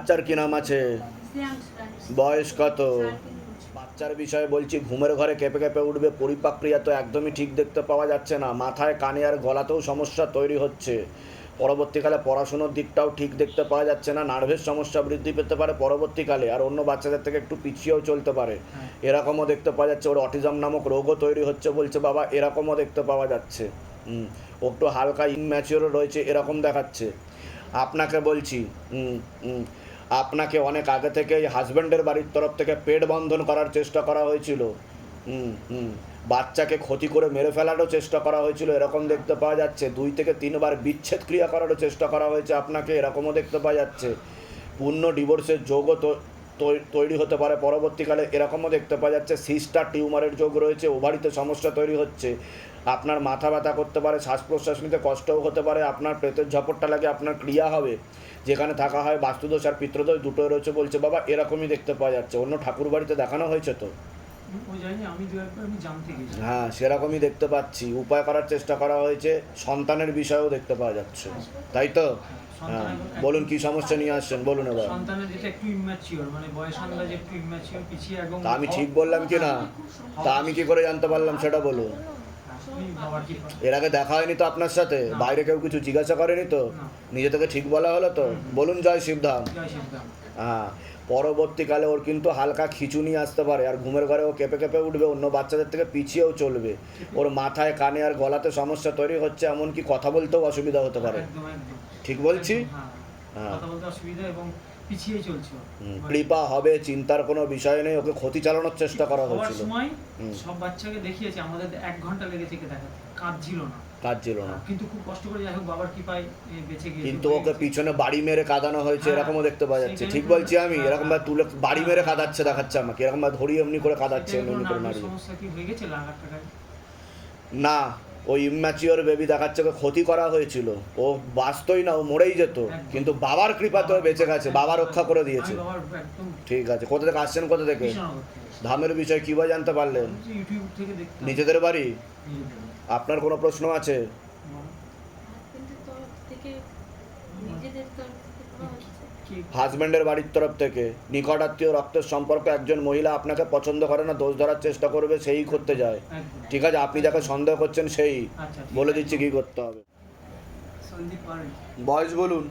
বাচ্চার কি নাম আছে? বয়স কত। বাচ্চার বিষয়ে বলছি ঘুমের ঘরে কেঁপে কেঁপে উঠবে পরিপাক্রিয়া তো একদমই ঠিক দেখতে পাওয়া যাচ্ছে না। মাথায় কানে আর গলাতেও সমস্যা তৈরি হচ্ছে। পরবর্তীকালে পড়াশুনোর দিকটাও ঠিক দেখতে পাওয়া যাচ্ছে না। নার্ভের সমস্যা বৃদ্ধি পেতে পারে পরবর্তীকালে আর অন্য বাচ্চাদের থেকে একটু পিছিয়েও চলতে পারে। এরকমও দেখতে পাওয়া যাচ্ছে ওর অটিজম নামক রোগও তৈরি হচ্ছে বলছে বাবা এরকমও দেখতে পাওয়া যাচ্ছে। হুম ও একটু হালকা ইনম্যাচিওর রয়েছে এরকম দেখাচ্ছে। আপনাকে বলছি আপনাকে অনেক আগে থেকে হাজব্যান্ডের বাড়ির তরফ থেকে পেট বন্ধন করার চেষ্টা করা হয়েছিল। হুম হুম। বাচ্চাকে ক্ষতি করে মেরে ফেলারও চেষ্টা করা হয়েছিল, এরকম দেখতে পাওয়া যাচ্ছে। দুই থেকে তিনবার বিচ্ছেদ ক্রিয়া করারও চেষ্টা করা হয়েছে আপনাকে, এরকমও দেখতে পাওয়া যাচ্ছে। পূর্ণ ডিভোর্সের যোগও তো তৈরি হতে পারে, পরবর্তীকালে এরকমও দেখতে পাওয়া যাচ্ছে। সিস্টার টিউমারের যোগ রয়েছে ওভারিতে সমস্যা তৈরি হচ্ছে। আপনার মাথা ব্যথা করতে পারে শ্বাস প্রশ্বাস নিতে কষ্টও হতে পারে আপনার পেটের ঝপটটা লাগে আপনার ক্রিয়া হবে যেখানে থাকা হয় বাস্তুদোষ আর পিত্রদোষ দুটোই রয়েছে বলছে বাবা এরকমই দেখতে পাওয়া যাচ্ছে অন্য ঠাকুর বাড়িতে দেখানো হয়েছে তো? হ্যাঁ সেরকমই দেখতে পাচ্ছি উপায় করার চেষ্টা করা হয়েছে সন্তানের বিষয়েও দেখতে পাওয়া যাচ্ছে তাই তো? হ্যাঁ বলুন কি সমস্যা নিয়ে আসছেন বলুন এবার। মানে আমি ঠিক বললাম কি না? তা আমি কি করে জানতে পারলাম সেটা বলুন। এর আগে দেখা হয়নি তো আপনার সাথে? বাইরে কেউ কিছু জিজ্ঞাসা করেনি তো। নিজে থেকে ঠিক বলা হলো তো? বলুন জয় শিবধাম। হ্যাঁ পরবর্তীকালে ওর কিন্তু হালকা খিচুনি আসতে পারে আর ঘুমের ঘরে ও কেঁপে কেঁপে উঠবে অন্য বাচ্চাদের থেকে পিছিয়েও চলবে। ওর মাথায় কানে আর গলাতে সমস্যা তৈরি হচ্ছে এমনকি কথা বলতেও অসুবিধা হতে পারে। ঠিক বলছি? হ্যাঁ। হ্যাঁ পিছিয়ে চলছে। কৃপা হবে চিন্তার কোনো বিষয় নেই ওকে ক্ষতি চালানোর চেষ্টা করা হয়েছিল। সময় সব বাচ্চাকে দেখিয়েছে আমাদের এক ঘণ্টা লেগেছে কে দেখাতে কাঁদছিল না। কাজ ছিল না। কিন্তু খুব কষ্ট করে যাই হোক বাবার কৃপায় বেঁচে গিয়েছে। কিন্তু ওকে পিছনে বাড়ি মেরে কাঁদানো হয়েছে হ্যাঁ, এরকমও দেখতে পাওয়া যাচ্ছে। ঠিক বলছি আমি এরকম ভাবে তুলে বাড়ি মেরে কাঁদাচ্ছে দেখাচ্ছে আমাকে। এরকম ভাবে ধরিয়ে এমনি করে কাঁদাচ্ছে এমনি করে নার্ভের সমস্যা কি? হয়ে গেছে লাখ টাকায় না ওই ইম্যাচিওর বেবি দেখাচ্ছে ওকে ক্ষতি করা হয়েছিল। ও বাঁচতই না, ও মরেই যেত। কিন্তু বাবার কৃপাতে বেঁচে গেছে, বাবা রক্ষা করে দিয়েছে। ঠিক আছে, কোথা থেকে আসছেন, কোথা থেকে? ধামের বিষয়ে কীভাবে জানতে পারলেন? নিজেদের বাড়ি? আপনার কোনো প্রশ্ন আছে? হাজব্যান্ডের বাড়ির তরফ থেকে। নিকট আত্মীয় রক্তের সম্পর্ক একজন মহিলা আপনাকে পছন্দ করে না দোষ ধরার চেষ্টা করবে সেই করতে যায়। ঠিক আছে আপনি যাকে সন্দেহ করছেন সেই। আচ্ছা বলে দিচ্ছি কি করতে হবে। বয়স বলুন।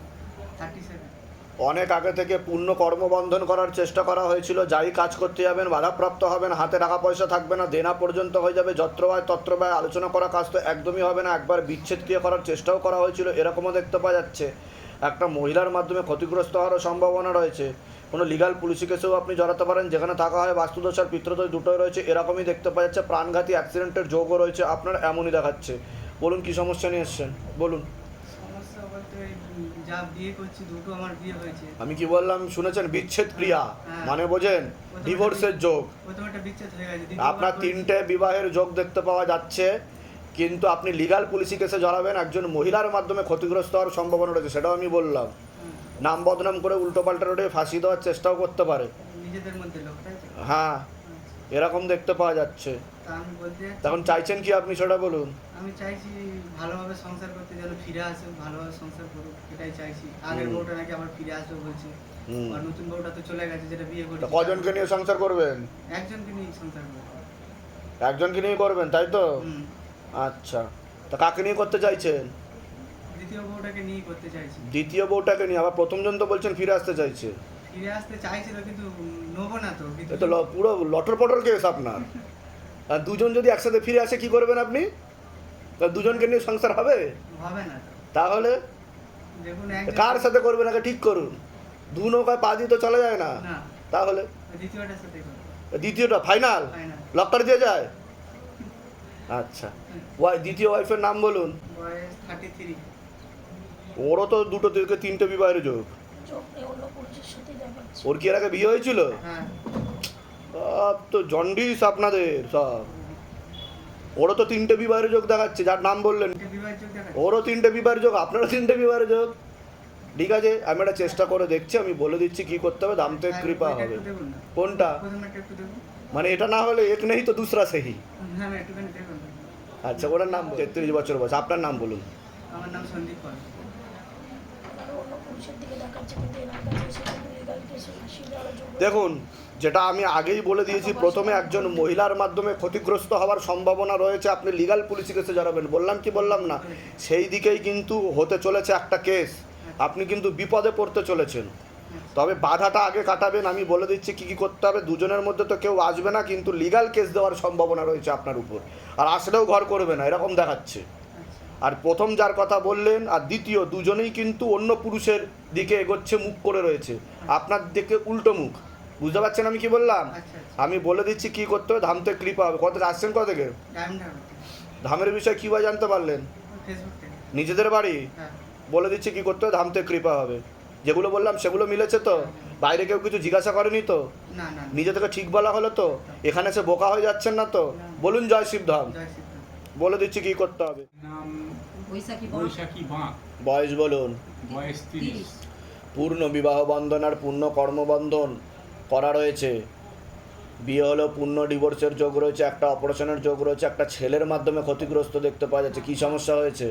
অনেক আগে থেকে পূর্ণ কর্মবন্ধন করার চেষ্টা করা হয়েছিল। যাই কাজ করতে যাবেন বাধাপ্রাপ্ত হবেন হাতে টাকা পয়সা থাকবে না দেনা পর্যন্ত হয়ে যাবে যত্র ব্যয় তত্র ব্যয় আলোচনা করা কাজ তো একদমই হবে না। একবার বিচ্ছেদ ক্রিয়া করার চেষ্টাও করা হয়েছিল এরকমও দেখতে পাওয়া যাচ্ছে। একটা মহিলার মাধ্যমে ক্ষতিগ্রস্ত হওয়ারও সম্ভাবনা রয়েছে। কোনো লিগাল পুলিশি কেসেও আপনি জড়াতে পারেন যেখানে থাকা হয় বাস্তুদোষ আর পিতৃদোষ দুটোই রয়েছে এরকমই দেখতে পাওয়া যাচ্ছে। প্রাণঘাতী অ্যাক্সিডেন্টের যোগও রয়েছে আপনার এমনই দেখাচ্ছে। বলুন কি সমস্যা নিয়ে এসছেন? বলুন। আমি কি বললাম শুনেছেন? বিচ্ছেদ ক্রিয়া। হ্যাঁ। মানে বোঝেন ডিভোর্সের যোগ। আপনার তিনটে বিবাহের যোগ দেখতে পাওয়া যাচ্ছে। কিন্তু আপনি লিগাল পুলিশি কেসে জড়াবেন একজন মহিলার মাধ্যমে ক্ষতিগ্রস্ত হওয়ার সম্ভাবনা রয়েছে সেটাও আমি বললাম। নাম বদনাম করে উল্টো পাল্টা রোডে ফাঁসি দেওয়ার চেষ্টাও করতে পারে? হ্যাঁ আচ্ছা। এরকম দেখতে পাওয়া যাচ্ছে। তখন চাইছেন কি আপনি সেটা বলুন? আমি চাইছি ভালোভাবে সংসার করতে যেন ফিরে আসে ভালোভাবে সংসার করুক এটাই চাইছি। আগের বউটা নাকি আবার ফিরে আসবে বলছে। আর নতুন বউটা তো চলে গেছে যেটা বিয়ে কজনকে নিয়ে সংসার করবেন? একজনকে নিয়ে সংসার করবে। একজনকে নিয়ে করবেন তাই তো। আচ্ছা। তা কাকে নিয়ে করতে চাইছেন? দ্বিতীয় বউটাকে নিয়ে করতে চাইছি। দ্বিতীয় বউটাকে নিয়ে? আবার প্রথমজন তো বলছেন ফিরে আসতে চাইছে। ফিরে আসতে চাইছিল কিন্তু নেব না তো কিন্তু তো ল- পুরো লটর পটর কেস আপনার। আর দুজন যদি একসাথে ফিরে আসে কি করবেন আপনি? তা দুজনকে নিয়ে সংসার হবে? হবে না তো। তাহলে দেখুন একজন কার সাথে করবেন? আগে ঠিক করুন। দু নৌকায় পা দিয়ে তো চলে যায় না। না। তাহলে? দ্বিতীয়টার সাথে করব। দ্বিতীয়টা ফাইনাল? ফাইনাল। লক্কার দিয়ে যায়? আচ্ছা। ওয়াই দ্বিতীয় ওয়াইফের নাম বলুন। বয়স থার্টি থ্রি ওরও তো দুটো থেকে তিনটে বিবাহের যোগ। ওর কি এর আগে বিয়ে হয়েছিল? হ্যাঁ। সব তো জন্ডিস আপনাদের সব। ওরও তো তিনটে বিবাহের যোগ দেখাচ্ছে যার নাম বললেন। ওরও তিনটে বিবাহের যোগ আপনারও তিনটে বিবাহের যোগ? ঠিক আছে আমি একটা চেষ্টা করে দেখছি আমি বলে দিচ্ছি কি করতে হবে দাম থেকে কৃপা হবে। কোনটা? মানে এটা না হলে এক নেই তো দুসরা সেহি। হ্যাঁ আচ্ছা ওনার নাম তেত্রিশ বছর বয়স আপনার নাম বলুন। আমার নাম সন্দীপ পাল দেখুন যেটা আমি আগেই বলে দিয়েছি প্রথমে একজন মহিলার মাধ্যমে ক্ষতিগ্রস্ত হওয়ার সম্ভাবনা রয়েছে। আপনি লিগাল পুলিশে কেসে জানাবেন। বললাম কি বললাম না? সেই দিকেই কিন্তু হতে চলেছে একটা কেস আপনি কিন্তু বিপদে পড়তে চলেছেন। তবে বাধাটা আগে কাটাবেন আমি বলে দিচ্ছি কি কি করতে হবে। দুজনের মধ্যে তো কেউ আসবে না কিন্তু লিগাল কেস দেওয়ার সম্ভাবনা রয়েছে আপনার উপর। আর আসলেও ঘর করবে না এরকম দেখাচ্ছে। আর প্রথম যার কথা বললেন আর দ্বিতীয় দুজনেই কিন্তু অন্য পুরুষের দিকে এগোচ্ছে মুখ করে রয়েছে। আপনার দিকে উল্টো মুখ। বুঝতে পারছেন আমি কি বললাম? আচ্ছা আচ্ছা। আমি বলে দিচ্ছি কি করতে হবে ধামতে কৃপা হবে কত আসছেন কত থেকে? ধামের বিষয়ে কীভাবে জানতে পারলেন? নিজেদের বাড়ি? হ্যাঁ। বলে দিচ্ছি কি করতে হবে ধামতে কৃপা হবে। যেগুলো বললাম সেগুলো মিলেছে তো? বাইরে কেউ কিছু জিজ্ঞাসা করেনি তো? না না না। নিজে থেকে ঠিক বলা হলো তো? এখানে এসে বোকা হয়ে যাচ্ছেন না তো? বলুন জয় শিবধাম জয় বলে দিচ্ছি কি করতে হবে। বয়স বলুন। পূর্ণ বিবাহ বন্ধন আর পূর্ণ কর্মবন্ধন করা রয়েছে। বিয়ে হলো পূর্ণ ডিভোর্সের যোগ রয়েছে একটা অপারেশনের যোগ রয়েছে একটা ছেলের মাধ্যমে ক্ষতিগ্রস্ত দেখতে পাওয়া যাচ্ছে। কি সমস্যা হয়েছে?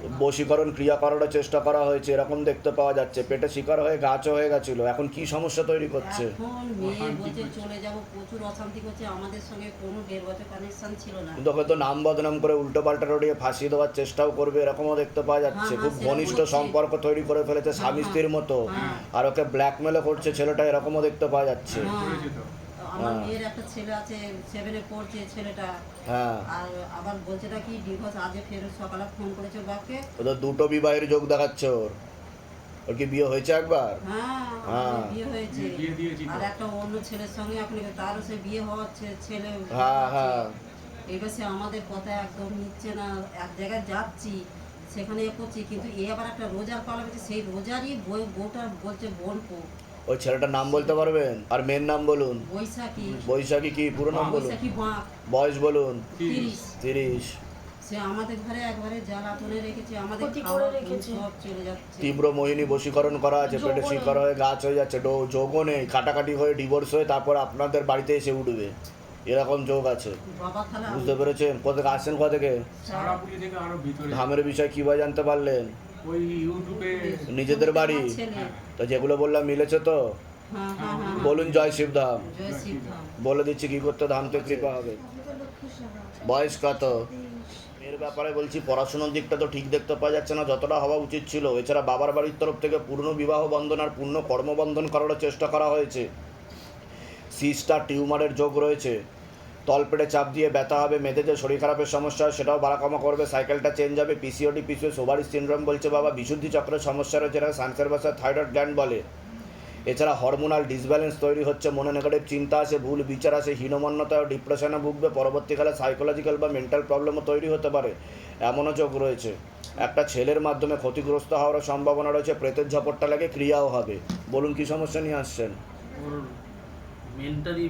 তো বশীকরণ ক্রিয়া করারও চেষ্টা করা হয়েছে এরকম দেখতে পাওয়া যাচ্ছে। পেটে শিকার হয়ে গাছও হয়ে গেছিল এখন কি সমস্যা তৈরি করছে? কিন্তু হয়তো নাম বদনাম করে উল্টো পাল্টা রড়িয়ে ফাঁসিয়ে দেওয়ার চেষ্টাও করবে এরকমও দেখতে পাওয়া যাচ্ছে। হ্যাঁ, খুব হ্যাঁ, ঘনিষ্ঠ সম্পর্ক তৈরি করে ফেলেছে স্বামী হ্যাঁ, স্ত্রীর মতো। হ্যাঁ। আর ওকে ব্ল্যাকমেলও করছে ছেলেটা এরকমও দেখতে পাওয়া যাচ্ছে। হ্যাঁ। তো আমার হ্যাঁ। মেয়ের একটা ছেলে আছে সেভেনে পড়ছে ছেলেটা। হ্যাঁ। আর আবার বলছে নাকি ডিভোর্স আজকে ফের সকালে ফোন করেছে বাপকে। ওদের দুটো বিবাহের যোগ দেখাচ্ছে ওর। ওর কি বিয়ে হয়েছে একবার? হ্যাঁ হ্যাঁ। বিয়ে হয়েছে। বিয়ে দিয়েছি আর একটা অন্য ছেলের সঙ্গে আপনি তারও সে বিয়ে হওয়ার ছে- ছেলে হ্যাঁ হ্যাঁ। এবার সে আমাদের কথা একদম নিচ্ছে না এক জায়গায় যাচ্ছি সেখানে এ করছি কিন্তু এ আবার একটা রোজার পালা হচ্ছে সেই রোজারই বই বউটা বলছে বোনপো। ওই ছেলেটার নাম বলতে পারবেন? আর মেয়ের নাম বলুন। বৈশাখী। বৈশাখী কি? পুরো নাম বলুন। বয়স বলুন। তিরিশ। সে আমাদের ঘরে একবারে জ্বালাতনে রেখেছে আমাদের করে রেখেছে। সব চলে যাচ্ছে। তীব্র মোহিনী বশীকরণ করা আছে পেটে। শিকার হয়ে গাছ হয়ে যাচ্ছে যোগও নেই। কাটাকাটি হয়ে ডিভোর্স হয়ে তারপর আপনাদের বাড়িতে এসে উঠবে। এরকম যোগ আছে। বুঝতে পেরেছেন? কোথা আসছেন কোথা থেকে সারাপুরি থেকে আরও ভিতরে। ধামের বিষয় কীভাবে জানতে পারলেন? ওই ইউটিউবে নিজেদের বাড়ি? তো যেগুলো বললাম মিলেছে তো? হ্যাঁ হ্যাঁ হ্যাঁ বলুন জয় শিবধাম। জয় শিবধাম। বলে দিচ্ছি কি করতে ধামতে কৃপা হবে। বয়স কত? এর ব্যাপারে বলছি পড়াশোনার দিকটা তো ঠিক দেখতে পাওয়া যাচ্ছে না যতটা হওয়া উচিত ছিল। এছাড়া বাবার বাড়ির তরফ থেকে পূর্ণ বিবাহ বন্ধন আর পূর্ণ কর্মবন্ধন করারও চেষ্টা করা হয়েছে। সিস্টার টিউমারের যোগ রয়েছে। তলপেটে চাপ দিয়ে ব্যথা হবে মেয়েদের যে শরীর খারাপের সমস্যা হয়, সেটাও বাড়াকমা করবে, সাইকেলটা চেঞ্জ হবে পিসিওডি পিসিও ওভারি সিনড্রোম বলছে বাবা, বিশুদ্ধি চক্রের সমস্যা রয়েছে এটা সানসের বাসা থাইরয়েড গ্ল্যান্ড বলে। এছাড়া হরমোনাল ডিসব্যালেন্স তৈরি হচ্ছে, মনে নেগেটিভ চিন্তা আসে, ভুল বিচার আসে হীনমন্যতা ও ডিপ্রেশনে ভুগবে, পরবর্তীকালে সাইকোলজিক্যাল বা মেন্টাল প্রবলেমও তৈরি হতে পারে, এমনও যোগ রয়েছে। একটা ছেলের মাধ্যমে ক্ষতিগ্রস্ত হওয়ারও সম্ভাবনা রয়েছে, প্রেতের ঝপটটা লাগে, ক্রিয়াও হবে। বলুন কি সমস্যা নিয়ে আসছেন? মেন্টালি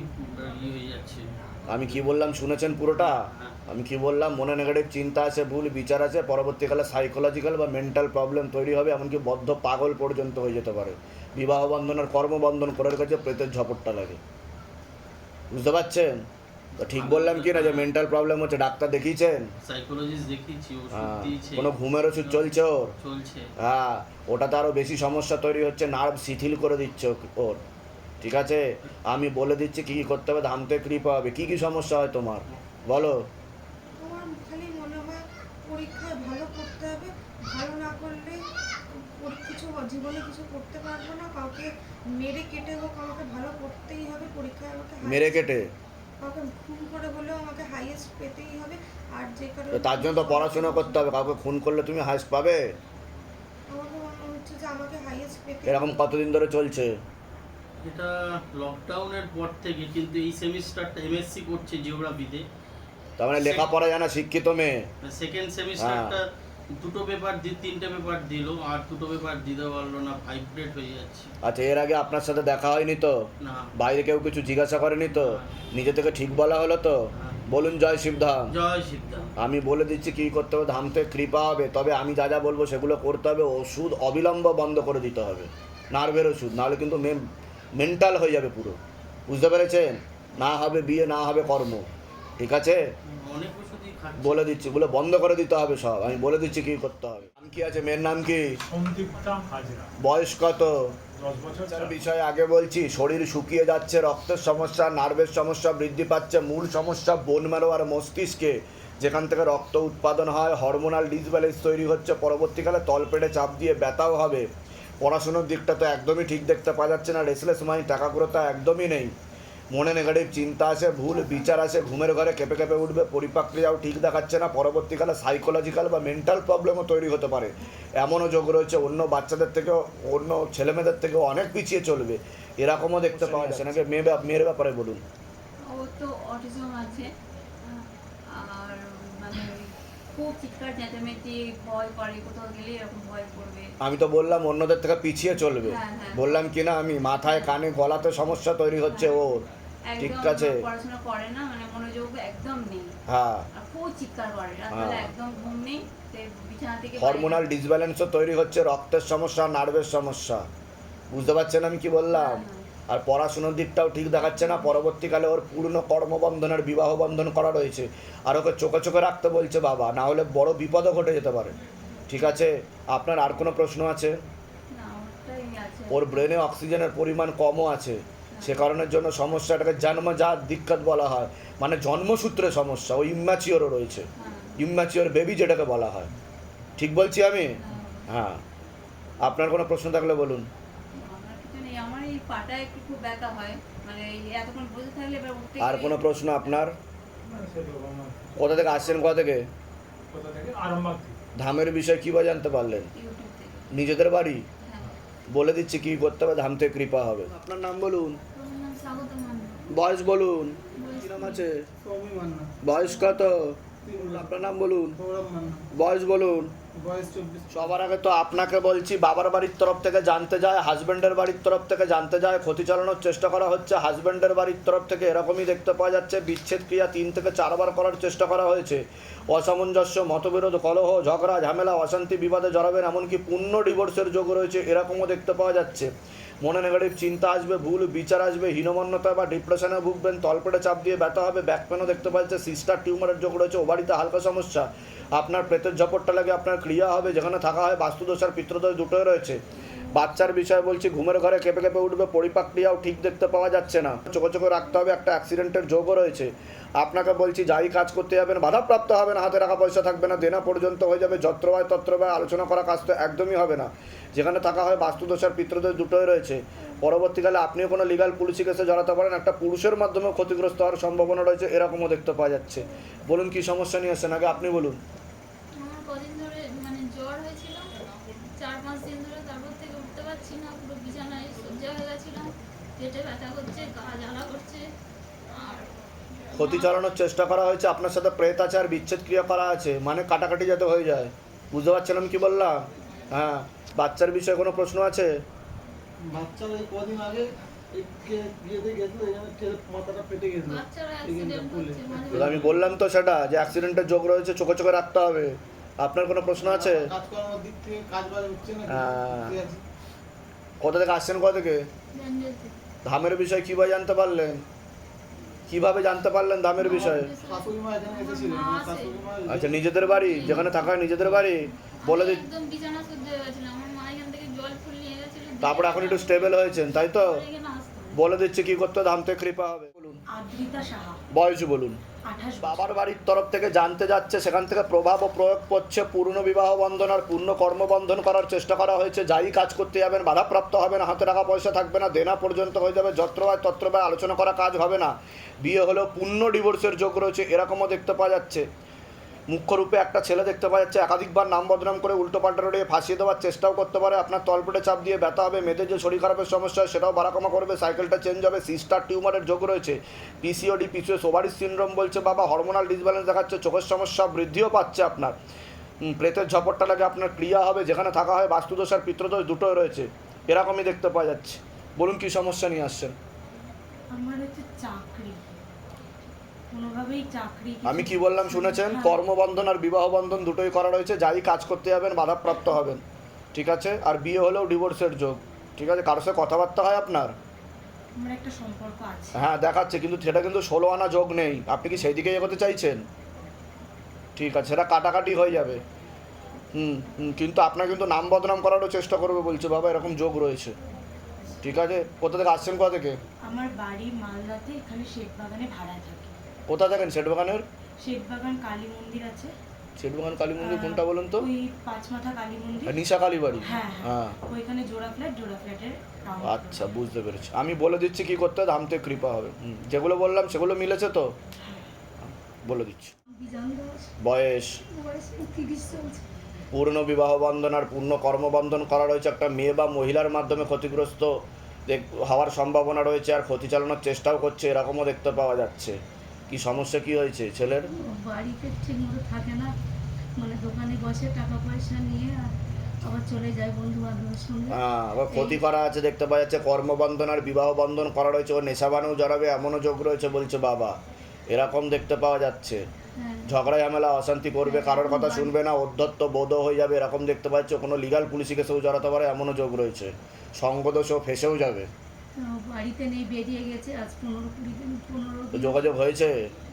ইয়ে হয়ে যাচ্ছে। আমি কি বললাম শুনেছেন পুরোটা? আমি কি বললাম মনে নেগেটিভ চিন্তা আছে ভুল বিচার আছে পরবর্তীকালে সাইকোলজিক্যাল বা মেন্টাল প্রবলেম তৈরি হবে এমনকি বদ্ধ পাগল পর্যন্ত হয়ে যেতে পারে। বিবাহ বন্ধন আর কর্মবন্ধন করার কাছে প্রেতের ঝপটটা লাগে। বুঝতে পারছেন? তো ঠিক বললাম কি না যে মেন্টাল প্রবলেম হচ্ছে ডাক্তার দেখিয়েছেন? হ্যাঁ। কোনো ঘুমের ওষুধ চলছে ওর? চলছে। হ্যাঁ ওটাতে আরও বেশি সমস্যা তৈরি হচ্ছে নার্ভ শিথিল করে দিচ্ছে ওর। ঠিক আছে? আমি বলে দিচ্ছি কী কী করতে হবে ধামতে কৃপা হবে। কী কী সমস্যা হয় তোমার? বলো। মেরে কেটে তার জন্য তো পড়াশোনা করতে হবে কাউকে খুন করলে তুমি হাইস পাবে? এরকম কতদিন ধরে চলছে? এটা লকডাউনের পর থেকে কিন্তু এই সেমিস্টারটা এমএসসি করছে জিওগ্রাফিতে তার মানে লেখাপড়া জানা শিক্ষিত মেয়ে। সেকেন্ড সেমিস্টারটা দুটো পেপার দি তিনটে পেপার দিল আর দুটো পেপার দিতে পারল না ভাইব্রেট হয়ে যাচ্ছে। আচ্ছা এর আগে আপনার সাথে দেখা হয়নি তো? বাইরে কেউ কিছু জিজ্ঞাসা করেনি তো? নিজে থেকে ঠিক বলা হলো তো? বলুন জয় শিবধাম। জয় সিদ্ধা আমি বলে দিচ্ছি কী করতে হবে ধামতে কৃপা হবে। তবে আমি যা যা বলব সেগুলো করতে হবে ওষুধ অবিলম্ব বন্ধ করে দিতে হবে। নার্ভের ওষুধ নাহলে কিন্তু মেন্টাল হয়ে যাবে পুরো। বুঝতে পেরেছেন? না হবে বিয়ে না হবে কর্ম। ঠিক আছে? বলে দিচ্ছি বলে বন্ধ করে দিতে হবে সব। আমি বলে দিচ্ছি কী করতে হবে। নাম কি আছে? মেয়ের নাম কি? বয়স কত? দশ বছর তার বিষয়ে আগে বলছি শরীর শুকিয়ে যাচ্ছে রক্তের সমস্যা নার্ভের সমস্যা বৃদ্ধি পাচ্ছে মূল সমস্যা বোন ম্যারো আর মস্তিষ্কে যেখান থেকে রক্ত উৎপাদন হয় হরমোনাল ডিসব্যালেন্স তৈরি হচ্ছে পরবর্তীকালে তলপেটে চাপ দিয়ে ব্যথাও হবে। পড়াশুনোর দিকটা তো একদমই ঠিক দেখতে পাওয়া যাচ্ছে না রেসলেস মাইন্ড টাকাগুলো তো একদমই নেই। মনে নেগেটিভ চিন্তা আসে ভুল বিচার আসে ঘুমের ঘরে কেঁপে কেঁপে উঠবে পরিপাক্রিয়াও ঠিক দেখাচ্ছে না পরবর্তীকালে সাইকোলজিক্যাল বা মেন্টাল প্রবলেমও তৈরি হতে পারে। এমনও যোগ রয়েছে অন্য বাচ্চাদের থেকেও অন্য ছেলেমেয়েদের থেকেও অনেক পিছিয়ে চলবে। এরকমও দেখতে পাওয়া যাচ্ছে নাকি মেয়ে মেয়ের ব্যাপারে বলুন। ও তো অটিজম আছে। খুব চিৎকার চেঁচামেচি ভয় করে কোথাও গেলে এরকম ভয় করবে। আমি তো বললাম অন্যদের থেকে পিছিয়ে চলবে। হ্যাঁ, হ্যাঁ। বললাম কি না আমি? মাথায় কানে গলাতে সমস্যা তৈরি হচ্ছে ওর। ঠিক আছে। পড়াশোনা করে না মানে মনোযোগ একদম নেই। হ্যাঁ। খুব চিৎকার করে রাতবেলা হ্যাঁ। একদম ঘুম নেই সে বিছানা থেকে হরমোনাল ডিসব্যালেন্সও তৈরি হচ্ছে রক্তের সমস্যা নার্ভের সমস্যা। বুঝতে পারছেন আমি কি বললাম? হ্যাঁ, আর পড়াশুনোর দিকটাও ঠিক দেখাচ্ছে না। পরবর্তীকালে ওর পূর্ণ কর্মবন্ধনের বিবাহ বন্ধন করা রয়েছে। আর ওকে চোখে চোখে রাখতে বলছে বাবা না হলে বড় বিপদও ঘটে যেতে পারে। ঠিক আছে? আপনার আর কোনো প্রশ্ন আছে? ওর ব্রেনে অক্সিজেনের পরিমাণ কমও আছে। সে কারণের জন্য সমস্যাটাকে জন্মজাত দিক্কত বলা হয়। মানে জন্মসূত্রে সমস্যা ও ইম্যাচিওরও রয়েছে। হ্যাঁ, ইম্যাচিওর বেবি যেটাকে বলা হয়। ঠিক বলছি আমি? হ্যাঁ। আপনার কোনো প্রশ্ন থাকলে বলুন। আমার এই পাটা একটু খুব ব্যথা হয়। মানে এতক্ষণ বসে থাকলে এবার উঠতে আর কোনো প্রশ্ন আপনার? কোথা থেকে আসছেন কোথা থেকে? কোথা থেকে? আরামবাগ ধামের বিষয়ে কী বা জানতে পারলেন? নিজেদের বাড়ি? হ্যাঁ। বলে দিচ্ছি কি করতে হবে ধাম থেকে কৃপা হবে। আপনার নাম বলুন। বয়স বলুন। বয়স নাম আছে? বয়স কত? আপনার নাম বলুন। বয়স বলুন। সবার আগে তো আপনাকে বলছি, বাবার বাড়ির তরফ থেকে জানতে যায় হাজব্যান্ডের বাড়ির তরফ থেকে জানতে যায়, ক্ষতি চালানোর চেষ্টা করা হচ্ছে। হাজব্যান্ডের বাড়ির তরফ থেকে এরকমই দেখতে পাওয়া যাচ্ছে, বিচ্ছেদ ক্রিয়া তিন থেকে চারবার করার চেষ্টা করা হয়েছে। অসামঞ্জস্য, মতবিরোধ, কলহ, ঝগড়া, ঝামেলা, অশান্তি, বিবাদে জড়াবেন, এমনকি পূর্ণ ডিভোর্সের যোগ রয়েছে, এরকমও দেখতে পাওয়া যাচ্ছে। মনে নেগেটিভ চিন্তা আসবে, ভুল বিচার আসবে হীনমন্যতা বা ডিপ্রেশনে ভুগবেন, তলপেটে চাপ দিয়ে ব্যথা হবে ব্যাক পেনও দেখতে পাওয়া যাচ্ছে সিস্টার টিউমারের যোগ রয়েছে ওবাড়িতে হালকা সমস্যা। আপনার প্রেতের ঝপটটা লাগে, আপনার ক্রিয়া হবে, যেখানে থাকা হয় বাস্তুদোষ আর পিত্রদোষ দুটোই রয়েছে। বাচ্চার বিষয়ে বলছি, ঘুমের ঘরে কেঁপে কেঁপে উঠবে, পরিপাক ক্রিয়াও ঠিক দেখতে পাওয়া যাচ্ছে না। চোখে চোখে রাখতে হবে, একটা অ্যাক্সিডেন্টের যোগও রয়েছে। আপনাকে বলছি, যাই কাজ করতে যাবেন, বাধাপ্রাপ্ত হবে না হাতে টাকা পয়সা থাকবে না, দেনা পর্যন্ত হয়ে যাবে, যত্রবায় তত্রবায় আলোচনা করা কাজ তো একদমই হবে না। যেখানে থাকা হয় বাস্তুদোষ আর দুটোই রয়েছে। পরবর্তীকালে আপনিও কোনো লিগাল পুলিশি কেসে জড়াতে পারেন, একটা পুরুষের মাধ্যমে ক্ষতিগ্রস্ত হওয়ার সম্ভাবনা রয়েছে, এরকমও দেখতে পাওয়া যাচ্ছে। বলুন, কি সমস্যা নিয়ে আসছেন আগে আপনি বলুন। মানে চার পাঁচ দিন ধরে তারপর থেকে উঠতে পারছি না, পুরো বিছানায় সজ্জা হয়ে গেছিলাম পেটে ব্যথা করছে, গা জ্বালা ক্ষতি চালানোর চেষ্টা করা হয়েছে আপনার সাথে প্রেত আছে আর বিচ্ছেদ ক্রিয়া করা আছে মানে কাটাকাটি যাতে হয়ে যায়। বুঝতে পারছিলাম কি বললাম? হ্যাঁ বাচ্চার বিষয়ে কোনো প্রশ্ন আছে? বাচ্চারা এই কদিন আগে এবার আমি বললাম তো সেটা যে অ্যাক্সিডেন্টের যোগ রয়েছে চোখে চোখে রাখতে হবে। আপনার কোনো প্রশ্ন আছে? হ্যাঁ। কোথা থেকে আসছেন কোথা থেকে? ধামের বিষয়ে কীভাবে জানতে পারলেন? কীভাবে জানতে পারলেন দামের বিষয়ে? আচ্ছা নিজেদের বাড়ি যেখানে থাকা হয় নিজেদের বাড়ি বলে গেছিল। তারপর এখন একটু স্টেবল হয়েছেন তাই তো। বলে দিচ্ছে কি করতে দাম তো কৃপা হবে। বলুন বয়স বলুন। বাবার বাড়ির তরফ থেকে জানতে যাচ্ছে, সেখান থেকে প্রভাব ও প্রয়োগ করছে পূর্ণ বিবাহ বন্ধন আর পূর্ণ কর্মবন্ধন করার চেষ্টা করা হয়েছে। যাই কাজ করতে যাবেন, বাধাপ্রাপ্ত হবে না হাতে টাকা পয়সা থাকবে না, দেনা পর্যন্ত হয়ে যাবে, যত্র যত্রবায় তত্রবায় আলোচনা করা কাজ হবে না। বিয়ে হলেও পূর্ণ ডিভোর্সের যোগ রয়েছে, এরকমও দেখতে পাওয়া যাচ্ছে। মুখ্য রূপে একটা ছেলে দেখতে পাওয়া যাচ্ছে, একাধিকবার নাম বদনাম করে উল্টো পাল্টা রড়িয়ে ফাঁসিয়ে দেওয়ার চেষ্টাও করতে পারে। আপনার তলপেটে চাপ দিয়ে ব্যথা হবে, মেয়েদের যে শরীর খারাপের সমস্যা হয় সেটাও বাড়াকমা করবে, সাইকেলটা চেঞ্জ হবে, সিস্টার টিউমারের যোগ রয়েছে। পিসিওডি পিসিওএস ওভারিস সিনড্রোম বলছে, বাবা, হরমোনাল ডিসব্যালেন্স দেখাচ্ছে, চোখের সমস্যা বৃদ্ধিও পাচ্ছে আপনার। প্রেতের ঝপটটা লাগে, আপনার ক্রিয়া হবে, যেখানে থাকা হয় বাস্তুদোষ আর পিত্রদোষ দুটোই রয়েছে। এরকমই দেখতে পাওয়া যাচ্ছে। বলুন কি সমস্যা নিয়ে আসছেন? আমার হচ্ছে চাকরি। কোনোভাবেই চাকরি আমি কি বললাম শুনেছেন? হ্যাঁ। কর্মবন্ধন আর বিবাহ বন্ধন দুটোই করা রয়েছে। যাই কাজ করতে যাবেন বাধাপ্রাপ্ত হবেন। ঠিক আছে? আর বিয়ে হলেও ডিভোর্সের যোগ। ঠিক আছে? কারোর সাথে কথাবার্তা হয় আপনার? একটা সম্পর্ক আছে। হ্যাঁ দেখাচ্ছে। কিন্তু সেটা কিন্তু ষোলো আনা যোগ নেই। আপনি কি সেই দিকে এগোতে চাইছেন? ঠিক আছে। সেটা কাটাকাটি হয়ে যাবে। হুম হুম। কিন্তু আপনার কিন্তু নাম বদনাম করারও চেষ্টা করবে বলছে বাবা এরকম যোগ রয়েছে। ঠিক আছে? কোথা থেকে আসছেন? কোথা থেকে? আমার বাড়ি মালদাতে এখানে শেখ বাগানে ভাড়া থাকে। কোথা থাকেন শেঠবাগানের শেখ বাগান কালী মন্দির আছে। শেঠবাগান কালী মন্দির কোনটা বলুন তো? ওই পাঁচমাথা কালী মন্দির। নিশা কালী বাড়ি? হ্যাঁ হ্যাঁ। হ্যাঁ। ওইখানে জোড়া ফ্ল্যাট জোড়া ফ্ল্যাটের আচ্ছা বুঝতে পেরেছি। আমি বলে দিচ্ছি কি করতে হবে? ধামতে কৃপা হবে। যেগুলো বললাম সেগুলো মিলেছে তো? বলে দিচ্ছি। বয়স? পূর্ণ বিবাহ বন্ধন আর পূর্ণ কর্মবন্ধন করা রয়েছে। একটা মেয়ে বা মহিলার মাধ্যমে ক্ষতিগ্রস্ত হওয়ার সম্ভাবনা রয়েছে আর ক্ষতি চালানোর চেষ্টাও করছে। এরকমও দেখতে পাওয়া যাচ্ছে। কি সমস্যা কি হয়েছে ছেলের? বাড়িতে ঠিক মতো থাকে না। মানে দোকানে বসে টাকা পয়সা নিয়ে আবার চলে যায় বন্ধু বান্ধবের সঙ্গে। হ্যাঁ আবার ক্ষতি করা আছে দেখতে পাওয়া যাচ্ছে কর্মবন্ধন আর বিবাহ বন্ধন করা রয়েছে। ও নেশাবানেও জড়াবে এমনও যোগ রয়েছে বলছে বাবা। এরকম দেখতে পাওয়া যাচ্ছে। হ্যাঁ। ঝগড়া ঝামেলা অশান্তি করবে কারোর কথা শুনবে না অধ্যত্ত বোধ হয়ে যাবে এরকম দেখতে পাচ্ছ কোনো লিগাল পুলিশি কেসেও জড়াতে পারে এমনও যোগ রয়েছে। সঙ্গদোষও ফেসেও যাবে। বাড়িতে নেই বেরিয়ে গেছে আজ পনেরো কুড়ি দিন পনেরো যোগাযোগ হয়েছে?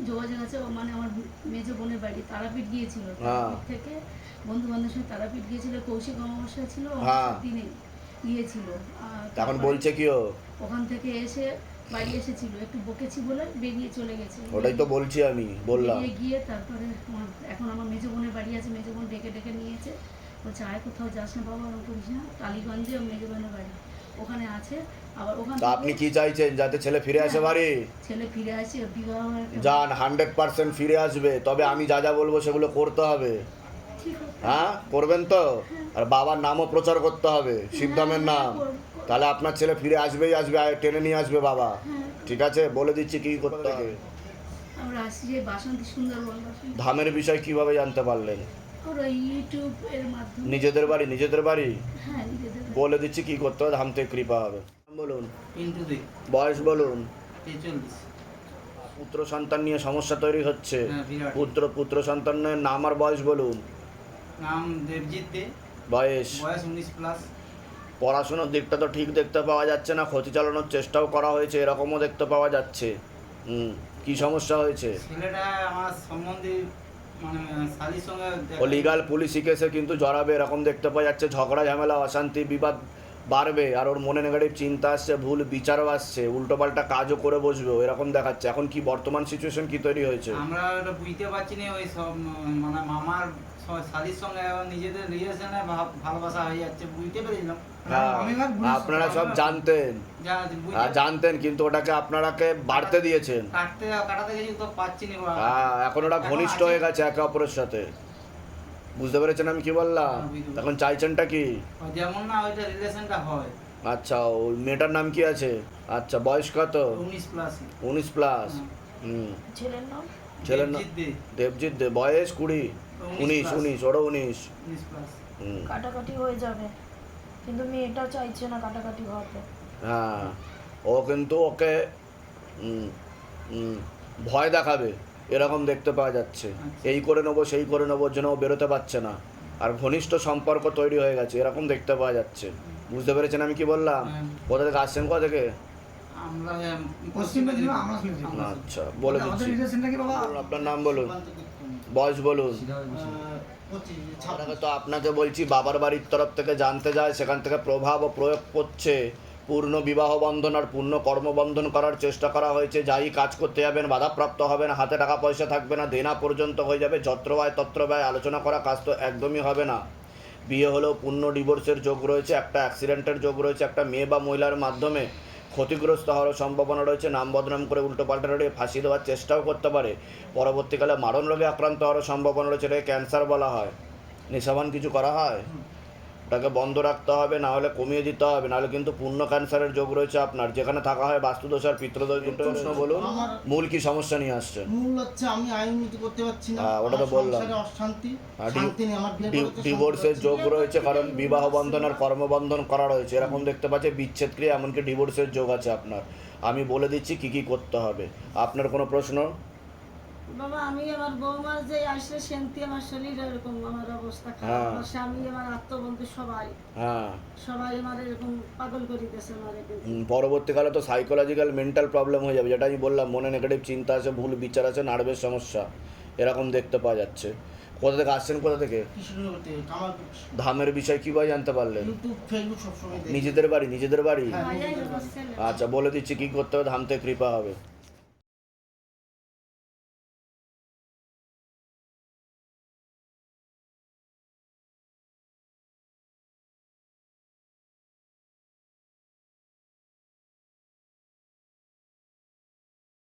যোগাযোগ আছে মানে আমার মেজ বোনের বাড়ি তারাপীঠ গিয়েছিল হ্যাঁ। তারাপীঠ থেকে। বন্ধু বান্ধবের সঙ্গে তারাপীঠ গিয়েছিল কৌশিক অমাবস্যা ছিল হ্যাঁ। দিনে গিয়েছিল। তারপরে বলছে কি ওখান থেকে এসে বাড়ি এসেছিল একটু বকেছি বলে বেরিয়ে চলে গেছে। ওটাই তো বলছি আমি বললাম। গিয়ে তারপরে এখন আমার মেজো বোনের বাড়ি আছে মেজো বোন ডেকে ডেকে নিয়েছে। বলছে আয় কোথাও যাস না বাবা ওরকম করিস না। টালিগঞ্জে মেজো বোনের বাড়ি ওখানে আছে। আবার ওখান তা আপনি কি চাইছেন? যাতে ছেলে ফিরে আসে বাড়ি? ছেলে ফিরে আসে বিবাহ যান হান্ড্রেড পার্সেন্ট ফিরে আসবে। তবে আমি যা যা বলব সেগুলো করতে হবে। হ্যাঁ? করবেন তো? আর বাবার নামও প্রচার করতে হবে শিবধামের নাম। তাহলে আপনার ছেলে ফিরে আসবেই আসবে টেনে নিয়ে আসবে বাবা। হ্যাঁ। ঠিক আছে? বলে দিচ্ছি কি করতে হবে। ধামের বিষয় কীভাবে জানতে পারলেন? নিজেদের বাড়ি নিজেদের বাড়ি? হ্যাঁ বলে দিচ্ছি কি করতে হবে? ধাম থেকে কৃপা হবে। বলুন। বয়স বলুন। পুত্র সন্তান নিয়ে সমস্যা তৈরি হচ্ছে। হ্যাঁ বিরাট। পুত্র পুত্র সন্তানের নাম আর বয়স বলুন। নাম দেবজিৎ দে। বয়স? বয়স উনিশ প্লাস। পড়াশোনার দিকটা তো ঠিক দেখতে পাওয়া যাচ্ছে না। ক্ষতি চালানোর চেষ্টাও করা হয়েছে এরকমও দেখতে পাওয়া যাচ্ছে। হুম কি সমস্যা হয়েছে? ছেলেটা আমার সম্বন্ধে মানে শালির সঙ্গে দেখা- ও লিগাল পুলিশি কেসে কিন্তু জড়াবে এরকম দেখতে পাওয়া যাচ্ছে। ঝগড়া ঝামেলা অশান্তি বিবাদ বাড়বে আর ওর মনে নেগেটিভ চিন্তা আসছে ভুল বিচারও আসছে উল্টোপাল্টা কাজও করে বসবে এরকম দেখাচ্ছে। এখন কি বর্তমান সিচুয়েশন কি তৈরি হয়েছে? আমরা ওটা বুঝতে পারছি না ওই সব মানে মামার শালির সঙ্গে নিজেদের রিলেশনে ভালোবাসা হয়ে যাচ্ছে বুঝতে পেরেছিলাম। হ্যাঁ, আপনারা সব জানতেন। হ্যাঁ, জানতেন কিন্তু ওটাকে আপনারাকে বাড়তে দিয়েছেন। হ্যাঁ এখন ওটা ঘনিষ্ঠ হয়ে গেছে একে অপরের সাথে। বুঝতে পেরেছেন আমি কি বললাম? হ্যাঁ। এখন চাইছেনটা কি? যেমন না ওইটা রিলেশনটা হয়। আচ্ছা ওই মেয়েটার নাম কি আছে? আচ্ছা বয়স কত? উনিশ প্লাস উনিশ প্লাস হুম। ছেলের নাম? ছেলের নাম দেবজিৎ দে। বয়স কুড়ি? উনিশ উনিশ ওরও উনিশ। কাটাকাটি হয়ে যাবে। কিন্তু মেয়েটা চাইছে না কাটাকাটি হওয়াতে। হ্যাঁ ও কিন্তু ওকে উম, উম, ভয় দেখাবে। এরকম দেখতে পাওয়া যাচ্ছে। আচ্ছা। এই করে নেব সেই করে নেব জন্য ও বেরোতে পারছে না। আর ঘনিষ্ঠ সম্পর্ক তৈরি হয়ে গেছে এরকম দেখতে পাওয়া যাচ্ছে। বুঝতে পেরেছেন আমি কি বললাম? হ্যাঁ। কোথা থেকে আসছেন কোথা থেকে? আমরা- আচ্ছা বলে দিচ্ছি। আপনার নাম বলুন। বয়স বলুন। তো আপনাকে বলছি বাবার বাড়ির তরফ থেকে জানতে যায় সেখান থেকে প্রভাব ও প্রয়োগ করছে। পূর্ণ বিবাহ বন্ধন আর পূর্ণ কর্মবন্ধন করার চেষ্টা করা হয়েছে। যাই কাজ করতে যাবেন, বাধাপ্রাপ্ত হবেন, হাতে টাকা পয়সা থাকবে না, দেনা পর্যন্ত হয়ে যাবে, যত্র ব্যয়, তত্র ব্যয়, আলোচনা করা কাজ তো একদমই হবে না। বিয়ে হলেও পূর্ণ ডিভোর্সের যোগ রয়েছে, একটা অ্যাক্সিডেন্টের যোগ রয়েছে, একটা মেয়ে বা মহিলার মাধ্যমে। ক্ষতিগ্রস্ত হওয়ার সম্ভাবনা রয়েছে, নাম বদনাম করে উল্টো পাল্টা ফাঁসি দেওয়ার চেষ্টাও করতে পারে। পরবর্তীকালে মারণ রোগে আক্রান্ত হওয়ার সম্ভাবনা রয়েছে, এটাকে ক্যান্সার বলা হয়। নেশাবান কিছু করা হয়? ওটাকে বন্ধ রাখতে হবে না হলে কমিয়ে দিতে হবে নাহলে কিন্তু পূর্ণ ক্যান্সারের যোগ রয়েছে আপনার। যেখানে থাকা হয় বাস্তুদোষ আর পিত্রদোষ দুটো প্রশ্ন বলুন। মূল কি সমস্যা নিয়ে আসছেন? মূল হচ্ছে আমি আইন উন্নতি করতে পারছি না। হ্যাঁ, ওটা তো বললাম। সংসারে অশান্তি শান্তি নেই আমার ডিভোর্সের যোগ রয়েছে কারণ বিবাহ বন্ধন আর কর্মবন্ধন করা রয়েছে। এরকম দেখতে পাচ্ছে বিচ্ছেদ ক্রিয়া এমনকি ডিভোর্সের যোগ আছে আপনার। আমি বলে দিচ্ছি কি কি করতে হবে। আপনার কোনো প্রশ্ন? বাবা আমি আমার বৌমার যে আসলে শান্তি আমার শরীর এরকম আমার অবস্থা খারাপ। হ্যাঁ। আমার স্বামী আমার আত্মবন্ধু সবাই। হ্যাঁ। সবাই আমার এরকম পাগল করে দিয়েছে আমার পরবর্তীকালে তো সাইকোলজিক্যাল মেন্টাল প্রবলেম হয়ে যাবে। যেটা আমি বললাম মনে নেগেটিভ চিন্তা আছে ভুল বিচার আছে নার্ভের সমস্যা এরকম দেখতে পাওয়া যাচ্ছে। কোথা থেকে আসছেন কোথা থেকে? ধামের বিষয় কীভাবে জানতে পারলেন? নিজেদের বাড়ি নিজেদের বাড়ি? হ্যাঁ, আচ্ছা বলে দিচ্ছি কী করতে হবে? ধাম থেকে কৃপা হবে।